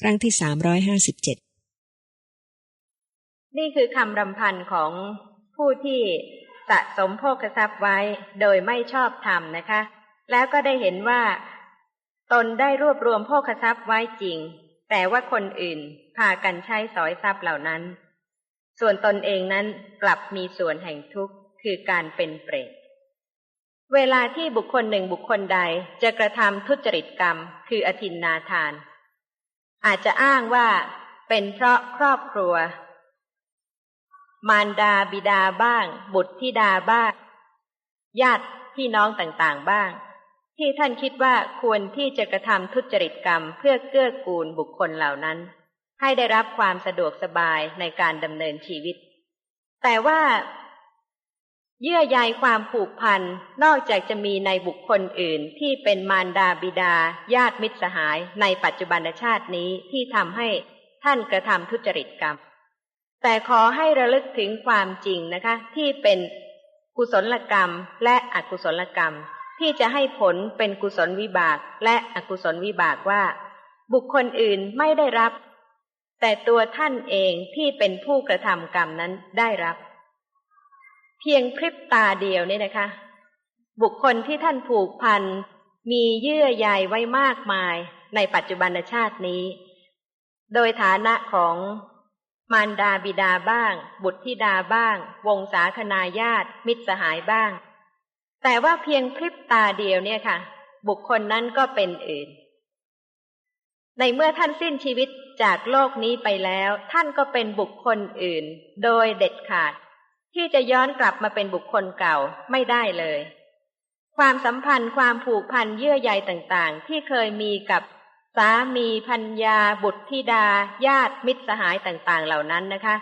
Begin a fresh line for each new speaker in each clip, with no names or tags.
ครั้งที่สามร้อยห้าสิบเจ็ด
นี่คือคำรำพันของผู้ที่สะสมโภคทรัพย์ไว้โดยไม่ชอบธรรมนะคะ แล้วก็ได้เห็นว่า ตนได้รวบรวมโภคทรัพย์ไว้จริง แต่ว่าคนอื่นพากันใช้สอยทรัพย์เหล่านั้น ส่วนตนเองนั้นกลับมีส่วนแห่งทุกข์คือการเป็นเปรตเวลาที่บุคคลหนึ่งบุคคลใดจะกระทำทุจริตกรรม คืออธินนาทาน อาจจะอ้างว่าเป็นเพราะครอบครัว มารดาบิดาบ้าง บุตรธิดาบ้าง ญาติพี่น้องต่างๆบ้าง ที่ท่านคิดว่าควรที่จะกระทำทุจริตกรรมเพื่อเกื้อกูลบุคคลเหล่านั้น ให้ได้รับความสะดวกสบายในการดำเนินชีวิต แต่ว่า เยื่อใยความผูกพันนอกจากจะมีในบุคคลอื่นที่เป็นมารดาบิดา ญาติมิตรสหายในปัจจุบันชาตินี้ที่ทำให้ท่านกระทำทุจริตกรรม แต่ขอให้ระลึกถึงความจริงนะคะ ที่เป็นกุศลกรรมและอกุศลกรรม ที่จะให้ผลเป็นกุศลวิบากและอกุศลวิบากว่า บุคคลอื่นไม่ได้รับ แต่ตัวท่านเองที่เป็นผู้กระทำกรรมนั้นได้รับ เพียงพริบตาเดียวนี่นะคะ บุคคลที่ท่านผูกพัน มีเยื่อใยไว้มากมายในปัจจุบันชาตินี้ โดยฐานะของมารดาบิดาบ้าง บุตรธิดาบ้าง วงศาคณาญาติ มิตรสหายบ้าง แต่ว่าเพียงพริบตาเดียวเนี่ยค่ะ บุคคลนั้นก็เป็นอื่น ในเมื่อท่านสิ้นชีวิตจากโลกนี้ไปแล้ว ท่านก็เป็นบุคคลอื่น โดยเด็ดขาด ที่จะย้อนกลับมาเป็นบุคคลเก่าไม่ได้เลย ความสัมพันธ์ความผูกพันเยื่อใยต่างๆ ที่เคยมีกับสามีพัญญา บุตรธิดา ญาติมิตรสหายต่างๆ เหล่านั้นนะคะ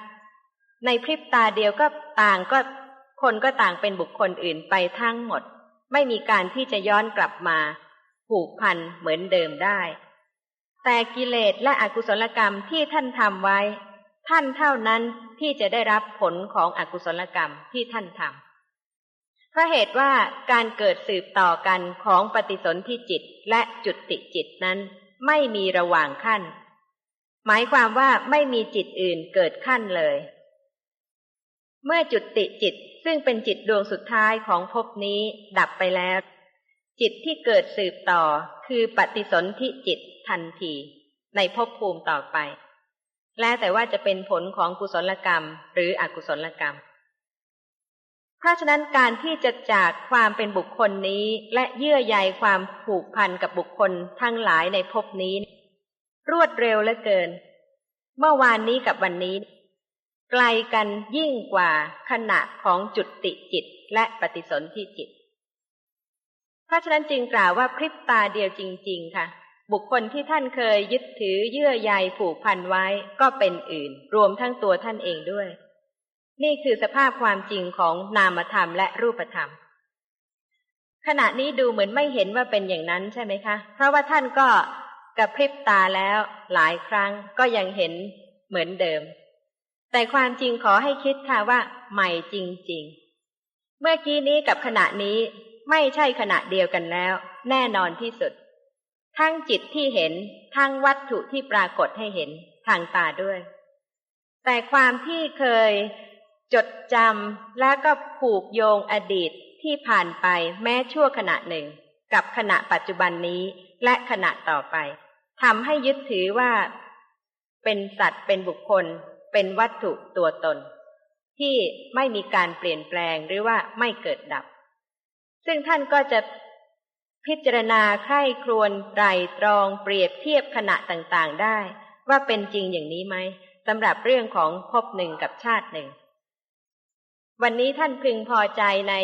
ในพริบตาเดียวก็ต่างก็คนก็ต่างเป็นบุคคลอื่นไปทั้งหมด ไม่มีการที่จะย้อนกลับมา ผูกพันเหมือนเดิมได้ แต่กิเลสและอกุศลกรรมที่ท่านทำไว้ ท่านเท่านั้นที่จะได้รับผลของอกุศลกรรมที่ท่านทำเพราะเหตุว่าการเกิดสืบต่อกันของปฏิสนธิจิตและจุดติจิตนั้น ไม่มีระหว่างขั้น หมายความว่าไม่มีจิตอื่นเกิดขั้นเลย เมื่อจุดติจิตซึ่งเป็นจิตดวงสุดท้ายของภพนี้ดับไปแล้ว จิตที่เกิดสืบต่อคือปฏิสนธิจิตทันที ในภพภูมิต่อไป และแต่ว่าจะเป็นผลของกุศลกรรม หรืออกุศลกรรม เพราะฉะนั้นการที่จะจากความเป็นบุคคลนี้ และเยื่อใยความผูกพันกับบุคคลทั้งหลายในภพนี้ รวดเร็วเหลือเกิน เมื่อวานนี้กับวันนี้ ไกลกันยิ่งกว่าขณะของจุดติจิตและปฏิสนธิจิต เพราะฉะนั้นจึงกล่าวว่าพริบตาเดียวจริง ๆ ค่ะ บุคคลที่ท่านเคยยึดถือเยื่อใยผูกพันไว้ก็เป็นอื่น รวมทั้งตัวท่านเองด้วย นี่คือสภาพความจริงของนามธรรมและรูปธรรม ขณะนี้ดูเหมือนไม่เห็นว่าเป็นอย่างนั้นใช่ไหมคะ เพราะว่าท่านก็กระพริบตาแล้วหลายครั้งก็ยังเห็นเหมือนเดิม แต่ความจริงขอให้คิดค่ะว่า ใหม่จริง ๆ เมื่อกี้นี้กับขณะนี้ไม่ใช่ขณะเดียวกันแล้ว แน่นอนที่สุด ทั้งจิตที่เห็น ทั้งวัตถุที่ปรากฏให้เห็นทางตาด้วย แต่ความที่เคยจดจำและก็ผูกโยงอดีตที่ผ่านไปแม้ชั่วขณะหนึ่ง กับขณะปัจจุบันนี้และขณะต่อไปทำให้ยึดถือว่า เป็นสัตว์เป็นบุคคล เป็นวัตถุตัวตน ที่ไม่มีการเปลี่ยนแปลงหรือว่าไม่เกิดดับ ซึ่งท่านก็จะ พิจารณาใครครวญไตรตรองเปรียบเทียบขณะต่างๆได้ ว่าเป็นจริงอย่างนี้ไหมสำหรับเรื่องของภพหนึ่งกับชาติหนึ่ง วันนี้ท่านพึงพอใจใน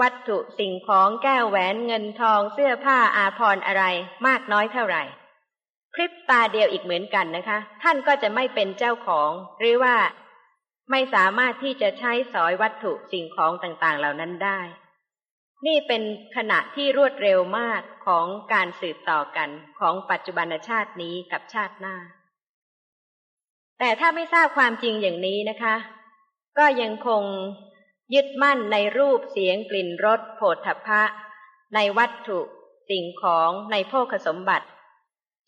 วัตถุสิ่งของแก้วแหวนเงินทองเสื้อผ้าอาภรณ์อะไรมากน้อยเท่าไหร่พริบตาเดียวอีกเหมือนกันนะคะ ท่านก็จะไม่เป็นเจ้าของ หรือว่าไม่สามารถที่จะใช้สอยวัตถุสิ่งของต่างๆ เหล่านั้นได้ นี่เป็นขณะที่รวดเร็วมากของการสืบต่อกันของปัจจุบันชาตินี้กับชาติหน้า แต่ถ้าไม่ทราบความจริงอย่างนี้นะคะ ก็ยังคงยึดมั่นในรูปเสียงกลิ่นรสโผฏฐัพพะ ในวัตถุสิ่งของในโภคสมบัติ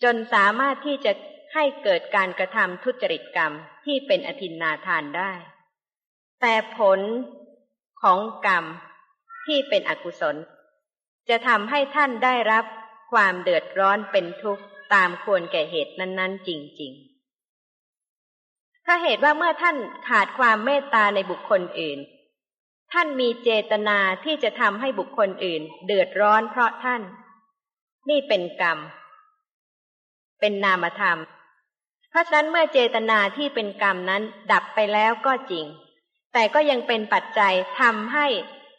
จนสามารถที่จะให้เกิดการกระทำทุจริตกรรมที่เป็นอธินนาทานได้ แต่ผลของกรรม ที่เป็นอกุศล จะทำให้ท่านได้รับความเดือดร้อนเป็นทุกข์ตามควรแก่เหตุนั้นๆ จริง ๆ ถ้าเหตุว่าเมื่อท่านขาดความเมตตาในบุคคลอื่น ท่านมีเจตนาที่จะทำให้บุคคลอื่น เดือดร้อนเพราะท่าน นี่เป็นกรรม เป็นนามธรรม เพราะฉะนั้นเมื่อเจตนาที่เป็นกรรมนั้นดับไปแล้วก็จริง แต่ก็ยังเป็นปัจจัยทำให้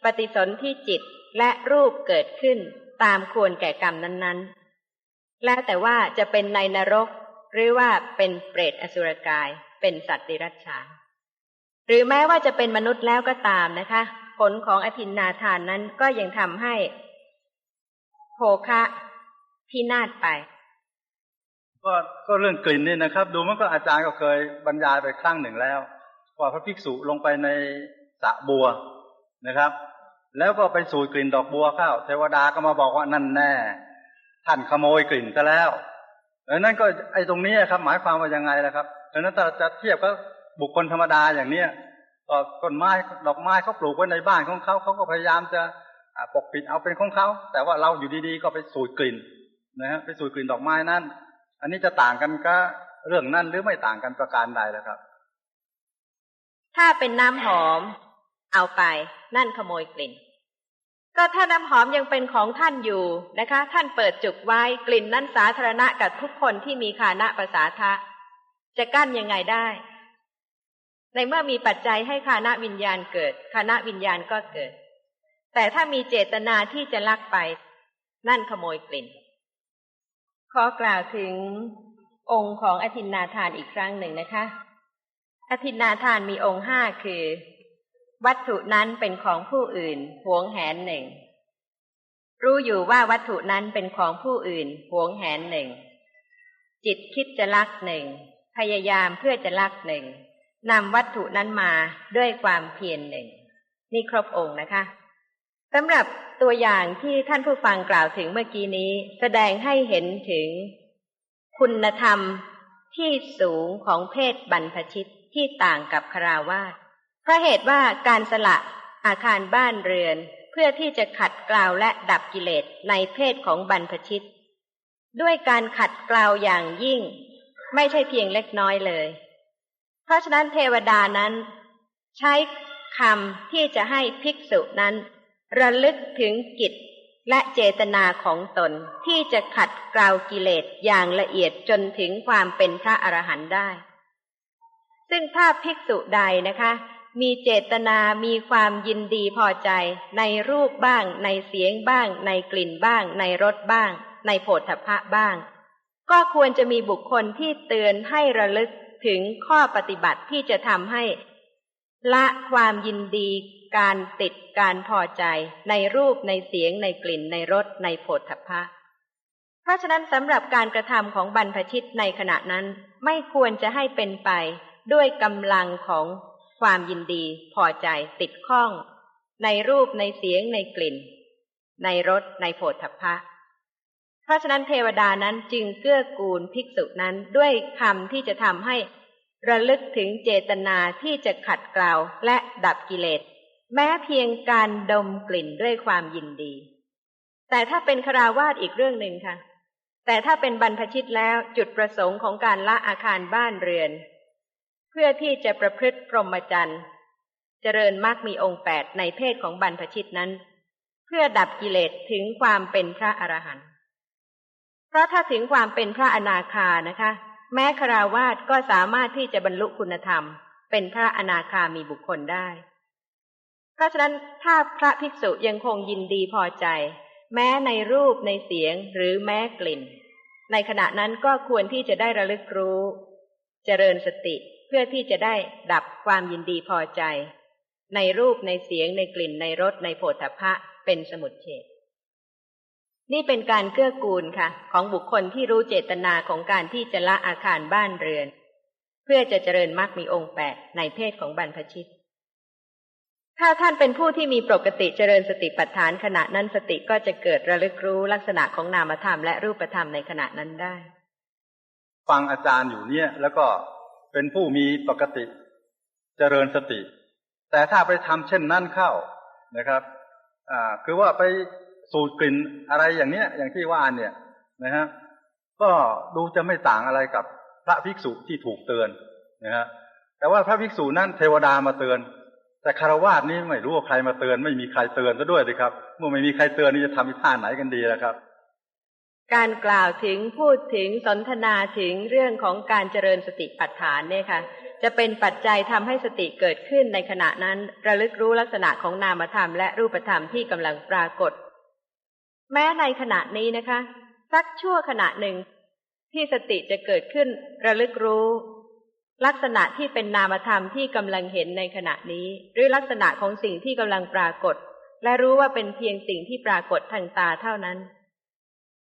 ปฏิสนธิจิตและรูปเกิดขึ้นตามควรแก่กรรมนั้นๆ แล้วแต่ว่าจะเป็นในนรก หรือว่าเป็นเปรตอสุรกาย เป็นสัตว์ดิรัจฉานหรือแม้ว่าจะเป็นมนุษย์แล้วก็ตามนะคะ ผลของอธินนาทานนั้นก็ยังทำให้โภคะพินาศไป
ก็ก็เรื่องกลิ่นนี่นะครับ ดูมันก็อาจารย์ก็เคยบรรยายไปครั้งหนึ่งแล้ว ว่าพระภิกษุลงไปในสระบัวนะครับ แล้วก็ไปสูดกลิ่นดอกบัวเข้าเทวดาก็มาบอกว่านั่นแน่ ท่านขโมยกลิ่นซะแล้วดังนั้นก็ไอ้ตรงนี้ครับ หมายความว่ายังไงล่ะครับดังนั้นถ้าจะเทียบกับบุคคลธรรมดาอย่างเนี้ยก็ต้นไม้ดอกไม้เขาปลูกไว้ในบ้านของเขาเขาก็พยายามจะปกปิดเอาเป็นของเขาแต่ว่าเราอยู่ดีๆ ก็ไปสูดกลิ่นนะฮะไปสูดกลิ่นดอกไม้นั่นอันนี้จะต่างกันก็เรื่องนั้นหรือไม่ต่างกันประการใดล่ะครับ
ถ้าเป็นน้ำหอม เอาไปนั่นขโมยกลิ่น ก็ถ้าน้ำหอมยังเป็นของท่านอยู่นะคะ ท่านเปิดจุกไว้กลิ่นนั้นสาธารณะกับทุกคนที่มีคานะภาษาทะ จะกั้นยังไงได้ ในเมื่อมีปัจจัยให้คานะวิญญาณเกิดคานะวิญญาณก็เกิด แต่ถ้ามีเจตนาที่จะลักไป นั่นขโมยกลิ่น ขอกล่าวถึงองค์ของอธินนาทานอีกครั้งหนึ่งนะคะ อธินนาทานมีองค์ห้าคือ วัตถุนั้นเป็นของผู้อื่นหวงแหนหนึ่ง รู้อยู่ว่าวัตถุนั้นเป็นของผู้อื่นหวงแหนหนึ่ง จิตคิดจะลักหนึ่ง พยายามเพื่อจะลักหนึ่งนำวัตถุนั้นมาด้วยความเพียรหนึ่ง นี่ครบองค์นะคะสำหรับตัวอย่างที่ท่านผู้ฟังกล่าวถึงเมื่อกี้นี้ แสดงให้เห็นถึง คุณธรรมที่สูงของเพศบรรพชิตที่ต่างกับคราวาส เพราะเหตุว่าการสละอาคารบ้านเรือนเพื่อที่จะขัดเกลาและดับกิเลสในเพศของบรรพชิต ด้วยการขัดเกลาอย่างยิ่ง ไม่ใช่เพียงเล็กน้อยเลย เพราะฉะนั้นเทวดานั้น ใช้คำที่จะให้ภิกษุนั้น ระลึกถึงกิจและเจตนาของตนที่จะขัดเกลากิเลสอย่างละเอียดจนถึงความเป็นพระอรหันต์ได้ ซึ่งถ้าภิกษุใดนะคะ มีเจตนามีความยินดีพอใจ ในรูปบ้าง ในเสียงบ้าง ในกลิ่นบ้าง ในรสบ้าง ในโผฏฐัพพะบ้าง ก็ควรจะมีบุคคลที่เตือนให้ระลึกถึงข้อปฏิบัติที่จะทำให้ ละความยินดีการติดการพอใจ ในรูปในเสียง ในกลิ่น ในรสในโผฏฐัพพะ เพราะฉะนั้นสำหรับการกระทำของบรรพชิตในขณะนั้นไม่ควรจะให้เป็นไปด้วยกำลังของ ความยินดีพอใจติดข้อง ในรูปในเสียงในกลิ่น ในรสในโผฏฐัพพะ เพราะฉะนั้นเทวดานั้นจึงเกื้อกูลภิกษุนั้นด้วยคำที่จะทำให้ระลึกถึงเจตนาที่จะขัดเกลาและดับกิเลส แม้เพียงการดมกลิ่นด้วยความยินดี แต่ถ้าเป็นคราวาสอีกเรื่องหนึ่งค่ะ แต่ถ้าเป็นบรรพชิตแล้วจุดประสงค์ของการละอาคารบ้านเรือน พื่อที่จะประพฤติพรหมจรรย์ เจริญมรรคมีองค์แปดในเพศของบรรพชิตนั้น เพื่อดับกิเลสถึงความเป็นพระอรหันต์เพราะถ้าถึงความเป็นพระอนาคานะคะ แม้คราวาสก็สามารถที่จะบรรลุคุณธรรม เป็นพระอนาคามีบุคคลได้ เพราะฉะนั้นถ้าพระภิกษุยังคงยินดีพอใจ แม้ในรูปในเสียงหรือแม้กลิ่น ในขณะนั้นก็ควรที่จะได้ระลึกรู้ เจริญสติ เพื่อที่จะได้ดับความยินดีพอใจ ในรูปในเสียงในกลิ่นในรสในโผฏฐัพพะเป็นสมุดเฉดนี่เป็นการเกื้อกูลค่ะ ของบุคคลที่รู้เจตนาของการที่จะละอาคารบ้านเรือน เพื่อจะเจริญมรรคมีองค์แปดในเพศของบรรพชิต ถ้าท่านเป็นผู้ที่มีปกติเจริญสติปัฏฐานขณะนั้นสติก็จะเกิดระลึกรู้ลักษณะของนามธรรมและรูปธรรมในขณะนั้นได้
ฟังอาจารย์อยู่เนี่ย แล้วก็ เป็นผู้มีปกติ เจริญสติ แต่ถ้าไปทำเช่นนั้นเข้านะครับ อ่า คือว่าไปสูดกลิ่นอะไรอย่างเนี้ย อย่างที่ว่าเนี่ยนะฮะก็ดูจะไม่ต่างอะไรกับพระภิกษุที่ถูกเตือนนะฮะแต่ว่าพระภิกษุนั้นเทวดามาเตือน แต่คารวาสนี้ไม่รู้ว่าใครมาเตือน ไม่มีใครเตือนซะด้วยเลยครับ เมื่อไม่มีใครเตือนนี่จะทำอีท่าไหนกันดีล่ะครับ
การกล่าวถึงพูดถึงสนทนาถึงเรื่องของการเจริญสติปัฏฐานเนี่ยค่ะ จะเป็นปัจจัยทำให้สติเกิดขึ้นในขณะนั้น ระลึกรู้ลักษณะของนามธรรมและรูปธรรมที่กำลังปรากฏ แม้ในขณะนี้นะคะ สักชั่วขณะหนึ่ง ที่สติจะเกิดขึ้น ระลึกรู้ ลักษณะที่เป็นนามธรรมที่กำลังเห็นในขณะนี้ หรือลักษณะของสิ่งที่กำลังปรากฏ และรู้ว่าเป็นเพียงสิ่งที่ปรากฏทางตาเท่านั้น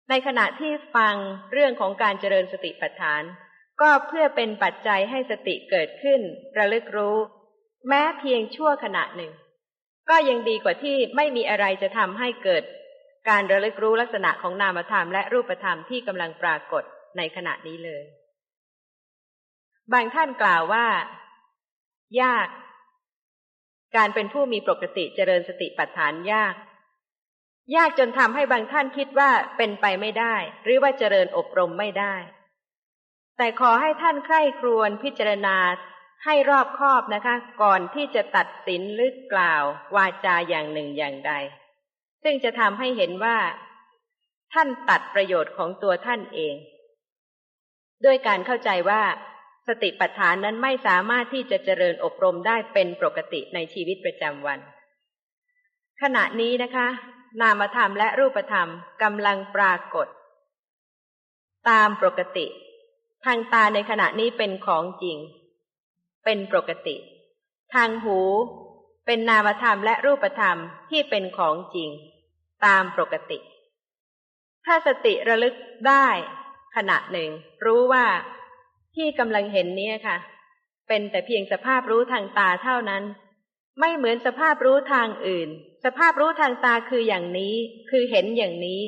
ในขณะที่ฟังเรื่องของการเจริญสติปัฏฐาน ก็เพื่อเป็นปัจจัยให้สติเกิดขึ้น ระลึกรู้ แม้เพียงชั่วขณะหนึ่ง ก็ยังดีกว่าที่ไม่มีอะไรจะทำให้เกิด การระลึกรู้ลักษณะของนามธรรมและรูปธรรมที่กำลังปรากฏในขณะนี้เลย บางท่านกล่าวว่า ยาก การเป็นผู้มีปกติเจริญสติปัฏฐานยาก ยากจนทำให้บางท่านคิดว่าเป็นไปไม่ได้ หรือว่าเจริญอบรมไม่ได้ แต่ขอให้ท่านใคร่ครวญพิจารณาให้รอบคอบนะคะ ก่อนที่จะตัดสินหรือกล่าววาจาอย่างหนึ่งอย่างใด ซึ่งจะทำให้เห็นว่า ท่านตัดประโยชน์ของตัวท่านเอง ด้วยการเข้าใจว่า สติปัฏฐานนั้นไม่สามารถที่จะเจริญอบรมได้เป็นปกติในชีวิตประจำวัน ขณะนี้นะคะ นามธรรมและรูปธรรมกำลังปรากฏ ตามปกติ ทางตาในขณะนี้เป็นของจริง เป็นปกติ ทางหู เป็นนามธรรมและรูปธรรมที่เป็นของจริง ตามปกติ ถ้าสติระลึกได้ ขณะหนึ่ง รู้ว่าที่กำลังเห็นนี้ค่ะ เป็นแต่เพียงสภาพรู้ทางตาเท่านั้น ไม่เหมือนสภาพรู้ทางอื่น สภาพรู้ทางตาคืออย่างนี้ คือเห็นอย่างนี้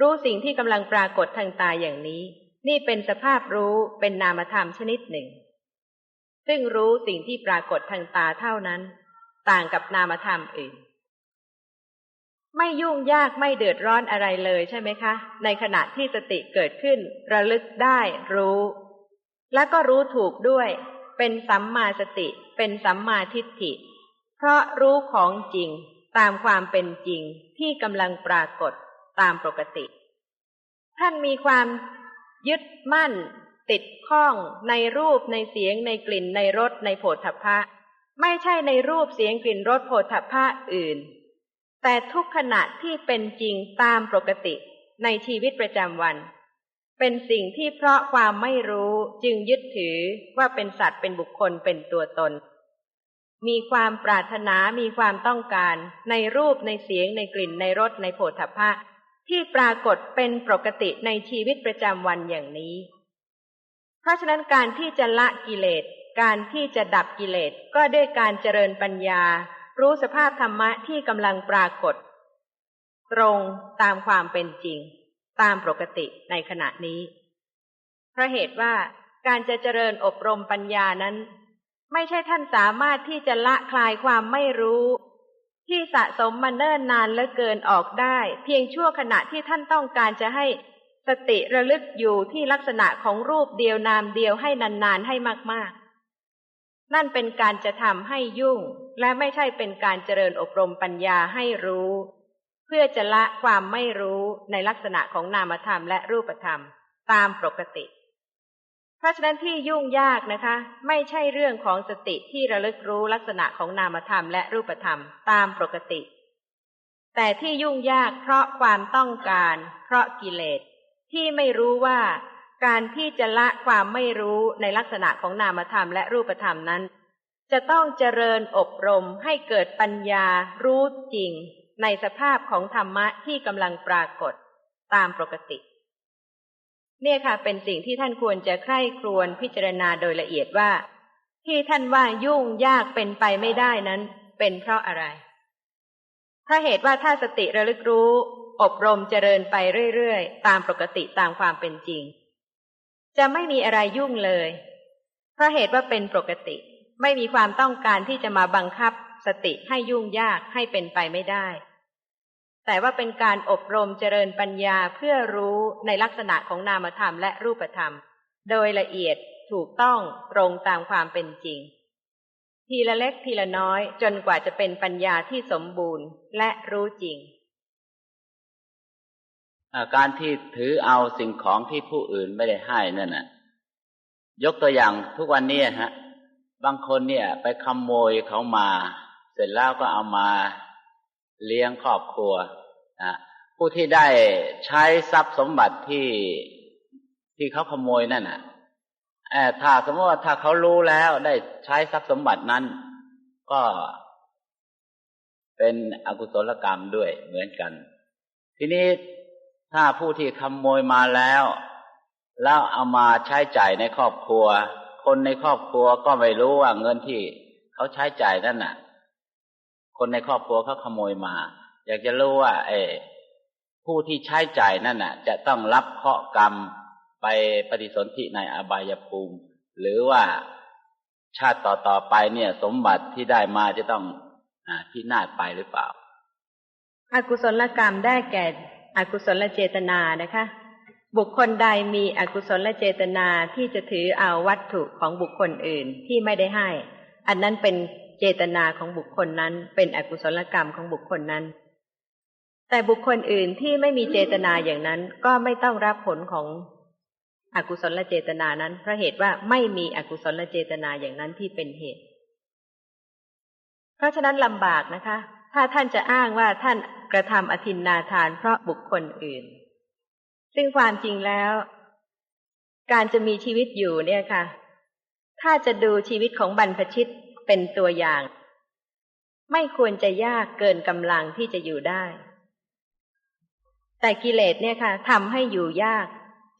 รู้สิ่งที่กำลังปรากฏทางตาอย่างนี้ นี่เป็นสภาพรู้เป็นนามธรรมชนิดหนึ่ง ซึ่งรู้สิ่งที่ปรากฏทางตาเท่านั้น ต่างกับนามธรรมอื่น ไม่ยุ่งยากไม่เดือดร้อนอะไรเลยใช่ไหมคะ ในขณะที่สติเกิดขึ้น ระลึกได้รู้ และก็รู้ถูกด้วย เป็นสัมมาสติ เป็นสัมมาทิฏฐิ เพราะรู้ของจริง ตามความเป็นจริงที่กำลังปรากฏตามปกติ ท่านมีความยึดมั่น ติดข้องในรูปในเสียงในกลิ่นในรสในโผฏฐัพพะ ไม่ใช่ในรูปเสียงกลิ่นรสโผฏฐัพพะอื่น แต่ทุกขณะที่เป็นจริงตามปกติในชีวิตประจำวัน เป็นสิ่งที่เพราะความไม่รู้จึงยึดถือว่าเป็นสัตว์เป็นบุคคลเป็นตัวตน มีความปรารถนามีความต้องการ ในรูปในเสียงในกลิ่นในรสในโผฏฐัพพะที่ปรากฏเป็นปกติในชีวิตประจำวันอย่างนี้ เพราะฉะนั้นการที่จะละกิเลส การที่จะดับกิเลส ก็ด้วยการเจริญปัญญา รู้สภาพธรรมะที่กำลังปรากฏ ตรงตามความเป็นจริง ตามปกติในขณะนี้เพราะเหตุว่าการจะเจริญอบรมปัญญานั้น ไม่ใช่ท่านสามารถที่จะละคลายความไม่รู้ ที่สะสมมาเนิ่นนานเหลือเกินออกได้ เพียงชั่วขณะที่ท่านต้องการจะให้สติระลึกอยู่ที่ลักษณะของรูปเดียวนามเดียวให้นานๆให้มากๆ นั่นเป็นการจะทำให้ยุ่ง และไม่ใช่เป็นการเจริญอบรมปัญญาให้รู้ เพื่อจะละความไม่รู้ในลักษณะของนามธรรมและรูปธรรม ตามปกติ เพราะฉะนั้นที่ยุ่งยากนะคะ ไม่ใช่เรื่องของสติที่ระลึกรู้ลักษณะของนามธรรมและรูปธรรมตามปกติ แต่ที่ยุ่งยากเพราะความต้องการ เพราะกิเลส ที่ไม่รู้ว่าการที่จะละความไม่รู้ในลักษณะของนามธรรมและรูปธรรมนั้น จะต้องเจริญอบรมให้เกิดปัญญารู้จริง ในสภาพของธรรมะที่กำลังปรากฏตามปกติ เนี่ยค่ะ เป็นสิ่งที่ท่านควรจะใคร่ครวญพิจารณาโดยละเอียดว่า ที่ท่านว่ายุ่งยากเป็นไปไม่ได้นั้น เป็นเพราะอะไรถ้าเหตุว่าถ้าสติระลึกรู้ อบรมเจริญไปเรื่อยๆ ตามปกติตามความเป็นจริง จะไม่มีอะไรยุ่งเลยเพราะเหตุว่าเป็นปกติ ไม่มีความต้องการที่จะมาบังคับสติให้ยุ่งยากให้เป็นไปไม่ได้ แต่ว่าเป็นการอบรมเจริญปัญญาเพื่อรู้ในลักษณะของนามธรรมและรูปธรรม โดยละเอียดถูกต้องตรงตามความเป็นจริง ทีละเล็กทีละน้อยจนกว่าจะเป็นปัญญาที่สมบูรณ์และรู้จริง
การที่ถือเอาสิ่งของที่ผู้อื่นไม่ได้ให้นั่นน่ะ ยกตัวอย่างทุกวันนี้ฮะ บางคนเนี่ย ไปขโมยเขามา เสร็จแล้วก็เอามา เลี้ยงครอบครัวนะผู้ที่ได้ใช้ทรัพย์สมบัติที่ที่เขาขโมยนั่นน่ะถ้าสมมติว่าถ้าเขารู้แล้วได้ใช้ทรัพย์สมบัตินั้น ก็เป็นอกุศลกรรมด้วยเหมือนกัน ทีนี้ถ้าผู้ที่ขโมยมาแล้ว แล้วเอามาใช้จ่ายในครอบครัว คนในครอบครัวก็ไม่รู้ว่าเงินที่เขาใช้จ่ายนั่นน่ะ คนในครอบครัวเขาขโมยมา อยากจะรู้ว่า เอผู้ที่ใช้จ่ายนั่นน่ะ จะต้องรับเคราะห์กรรมไปปฏิสนธิในอบายภูมิ หรือว่าชาติต่อๆไปเนี่ย สมบัติที่ได้มาจะต้องอพินาศไปหรือเปล่า
อากุศลกรรมได้แก่อกุศลเจตนานะคะ บุคคลใดมีอกุศลเจตนาที่จะถือเอาวัตถุของบุคคลอื่นที่ไม่ได้ให้ อันนั้นเป็น เจตนาของบุคคลนั้นเป็นอกุศลกรรมของบุคคลนั้น แต่บุคคลอื่นที่ไม่มีเจตนาอย่างนั้นก็ไม่ต้องรับผลของอกุศลเจตนานั้นเพราะเหตุว่าไม่มีอกุศลเจตนาอย่างนั้นที่เป็นเหตุ เพราะฉะนั้นลำบากนะคะ ถ้าท่านจะอ้างว่าท่านกระทำอธินนาทานเพราะบุคคลอื่น ซึ่งความจริงแล้ว การจะมีชีวิตอยู่เนี่ยค่ะ ถ้าจะดูชีวิตของบรรพชิต เป็นตัวอย่าง ไม่ควรจะยากเกินกำลังที่จะอยู่ได้ แต่กิเลสเนี่ยค่ะทำให้อยู่ยาก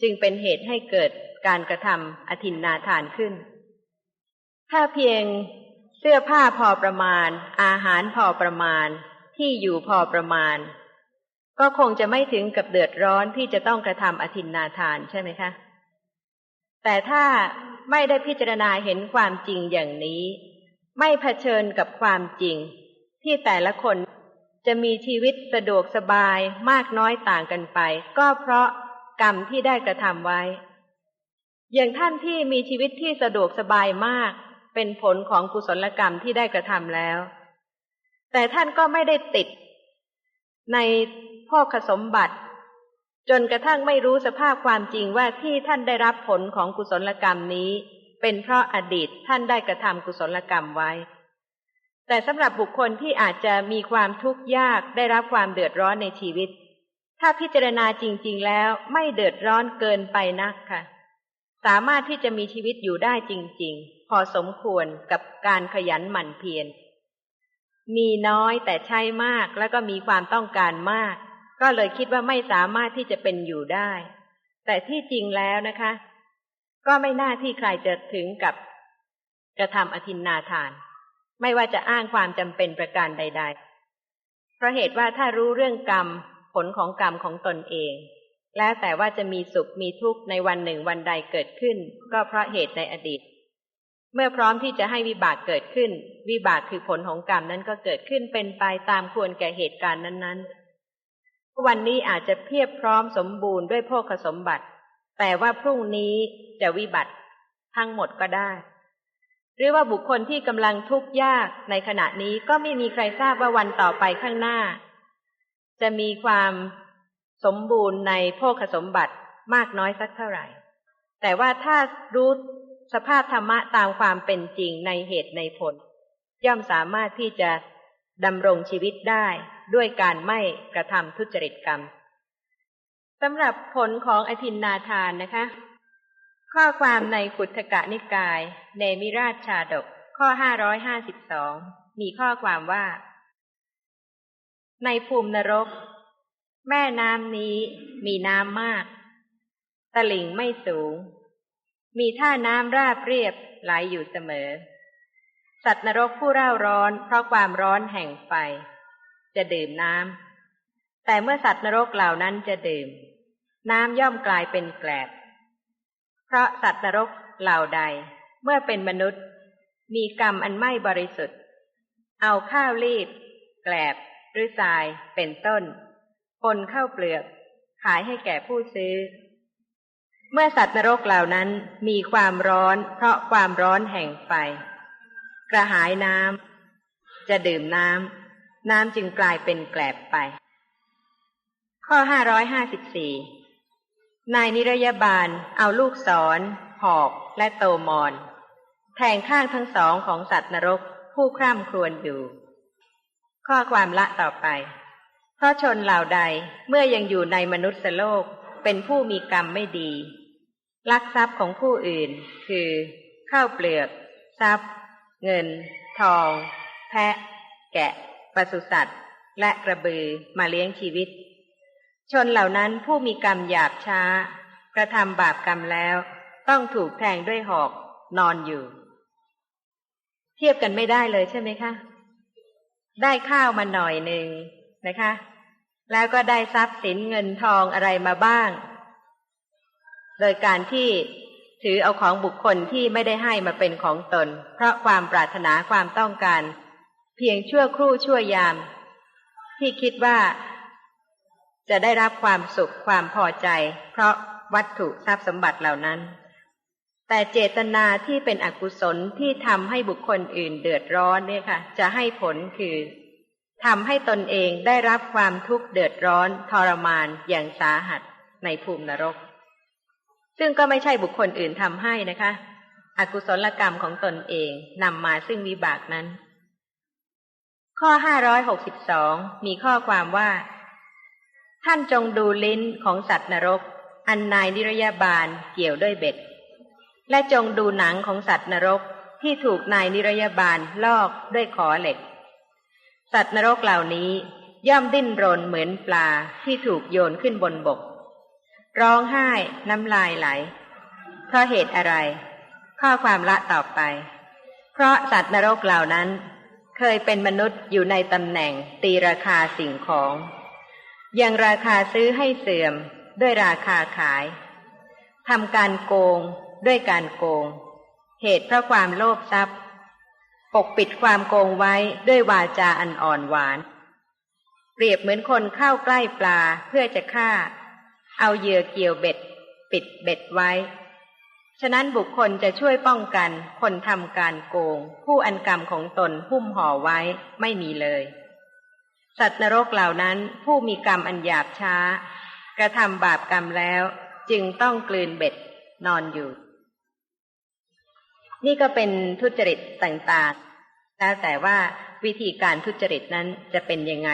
จึงเป็นเหตุให้เกิดการกระทำอธินนาทานขึ้น ถ้าเพียงเสื้อผ้าพอประมาณ อาหารพอประมาณ ที่อยู่พอประมาณ ก็คงจะไม่ถึงกับเดือดร้อนที่จะต้องกระทำอธินนาทานใช่ไหมคะแต่ถ้าไม่ได้พิจารณาเห็นความจริงอย่างนี้ ไม่เผชิญกับความจริง ที่แต่ละคนจะมีชีวิตสะดวกสบายมากน้อยต่างกันไป ก็เพราะกรรมที่ได้กระทำไว้ อย่างท่านที่มีชีวิตที่สะดวกสบายมาก เป็นผลของกุศลกรรมที่ได้กระทำแล้ว แต่ท่านก็ไม่ได้ติด ในพ่อขสมบัติ จนกระทั่งไม่รู้สภาพความจริงว่าที่ท่านได้รับผลของกุศลกรรมนี้ เป็นเพราะอดีตท่านได้กระทำกุศลกรรมไว้ แต่สำหรับบุคคลที่อาจจะมีความทุกข์ยากได้รับความเดือดร้อนในชีวิต ถ้าพิจารณาจริง ๆ แล้วไม่เดือดร้อนเกินไปนักค่ะ สามารถที่จะมีชีวิตอยู่ได้จริง ๆ พอสมควรกับการขยันหมั่นเพียรมีน้อยแต่ใช้มากแล้วก็มีความต้องการมาก ก็เลยคิดว่าไม่สามารถที่จะเป็นอยู่ได้ แต่ที่จริงแล้วนะคะ ก็ไม่น่าที่ใครจะถึงกับกระทำอธินนาทาน ไม่ว่าจะอ้างความจำเป็นประการใด ๆ เพราะเหตุว่าถ้ารู้เรื่องกรรมผลของกรรมของตนเอง แล้วแต่ว่าจะมีสุขมีทุกข์ในวันหนึ่งวันใดเกิดขึ้น ก็เพราะเหตุในอดีต เมื่อพร้อมที่จะให้วิบากเกิดขึ้น วิบากคือผลของกรรมนั้นก็เกิดขึ้นเป็นไปตามควรแก่เหตุการณ์นั้น ๆ วันนี้อาจจะเพียบพร้อมสมบูรณ์ด้วยโภคสมบัติ แต่ว่าพรุ่งนี้จะวิบัติทั้งหมดก็ได้ หรือว่าบุคคลที่กำลังทุกข์ยากในขณะนี้ก็ไม่มีใครทราบว่าวันต่อไปข้างหน้า จะมีความสมบูรณ์ในโภคสมบัติมากน้อยสักเท่าไหร่ แต่ว่าถ้ารู้สภาพธรรมะตามความเป็นจริงในเหตุในผล ย่อมสามารถที่จะดำรงชีวิตได้ด้วยการไม่กระทำทุจริตกรรม สำหรับผลของอธินนาทานนะคะ ข้อความในขุทกะนิกาย เนมิราชชาดก ข้อห้าร้อยห้าสิบสองมีข้อความว่า ในภูมินรก แม่น้ำนี้มีน้ำมาก ตลิ่งไม่สูง มีท่าน้ำราบเรียบไหลอยู่เสมอ สัตว์นรกผู้ร่าร้อนเพราะความร้อนแห่งไฟ จะดื่มน้ำ แต่เมื่อสัตว์นรกเหล่านั้นจะดื่ม น้ำย่อมกลายเป็นแกลบ เพราะสัตว์นรกเหล่าใด เมื่อเป็นมนุษย์ มีกรรมอันไม่บริสุทธิ์ เอาข้าวรีบ แกลบ หรือทรายเป็นต้นปนเข้าเปลือก ขายให้แก่ผู้ซื้อ เมื่อสัตว์นรกเหล่านั้นมีความร้อน เพราะความร้อนแห่งไฟกระหายน้ำจะดื่มน้ำน้ำจึงกลายเป็นแกลบไป ข้อ554นายนิรยาบาลเอาลูกศรหอกและโตมอน แทงข้างทั้งสองของสัตว์นรกผู้คร่ำครวญอยู่ ข้อความละต่อไป เพราะชนเหล่าใดเมื่อยังอยู่ในมนุษย์โลกเป็นผู้มีกรรมไม่ดี ลักทรัพย์ของผู้อื่น คือข้าวเปลือก ทรัพย์ เงิน ทอง แพะ แกะปศุสัตว์ และกระบือมาเลี้ยงชีวิต ชนเหล่านั้นผู้มีกรรมหยาบช้า กระทำบาปกรรมแล้ว ต้องถูกแทงด้วยหอก นอนอยู่ เทียบกันไม่ได้เลยใช่ไหมคะ ได้ข้าวมาหน่อยหนึ่งนะคะ แล้วก็ได้ทรัพย์สินเงินทองอะไรมาบ้าง โดยการที่ถือเอาของบุคคลที่ไม่ได้ให้มาเป็นของตน เพราะความปรารถนาความต้องการ เพียงชั่วครู่ชั่วยาม ที่คิดว่า จะได้รับความสุขความพอใจ เพราะวัตถุทรัพย์สมบัติเหล่านั้น แต่เจตนาที่เป็นอกุศลที่ทำให้บุคคลอื่นเดือดร้อนเนี่ยค่ะ จะให้ผลคือทำให้ตนเองได้รับความทุกข์เดือดร้อนทรมานอย่างสาหัสในภูมินรก ซึ่งก็ไม่ใช่บุคคลอื่นทำให้นะคะ อกุศลกรรมของตนเองนำมาซึ่งวิบากนั้น ข้อ 562 มีข้อความว่า ท่านจงดูลิ้นของสัตว์นรก อันนายนิรยาบาลเกี่ยวด้วยเบ็ด และจงดูหนังของสัตว์นรกที่ถูกนายนิรยาบาลลอกด้วยขอเหล็ก สัตว์นรกเหล่านี้ย่อมดิ้นรนเหมือนปลาที่ถูกโยนขึ้นบนบก ร้องไห้น้ำลายไหล เพราะเหตุอะไร ข้อความละต่อไป เพราะสัตว์นรกเหล่านั้น เคยเป็นมนุษย์อยู่ในตำแหน่งตีราคาสิ่งของ ยังราคาซื้อให้เสื่อมด้วยราคาขายทำการโกงด้วยการโกง เหตุเพราะความโลภทรัพย์ ปกปิดความโกงไว้ด้วยวาจาอันอ่อนหวาน เปรียบเหมือนคนเข้าใกล้ปลาเพื่อจะฆ่า เอาเหยื่อเกี่ยวเบ็ด ปิดเบ็ดไว้ ฉะนั้นบุคคลจะช่วยป้องกันคนทำการโกง ผู้อันกรรมของตนหุ้มห่อไว้ไม่มีเลย สัตว์นรกเหล่านั้นผู้มีกรรมอันหยาบช้า กระทำบาปกรรมแล้ว จึงต้องกลืนเบ็ดนอนอยู่ นี่ก็เป็นทุจริตต่างๆ แล้วแต่ว่าวิธีการทุจริตนั้นจะเป็นยังไง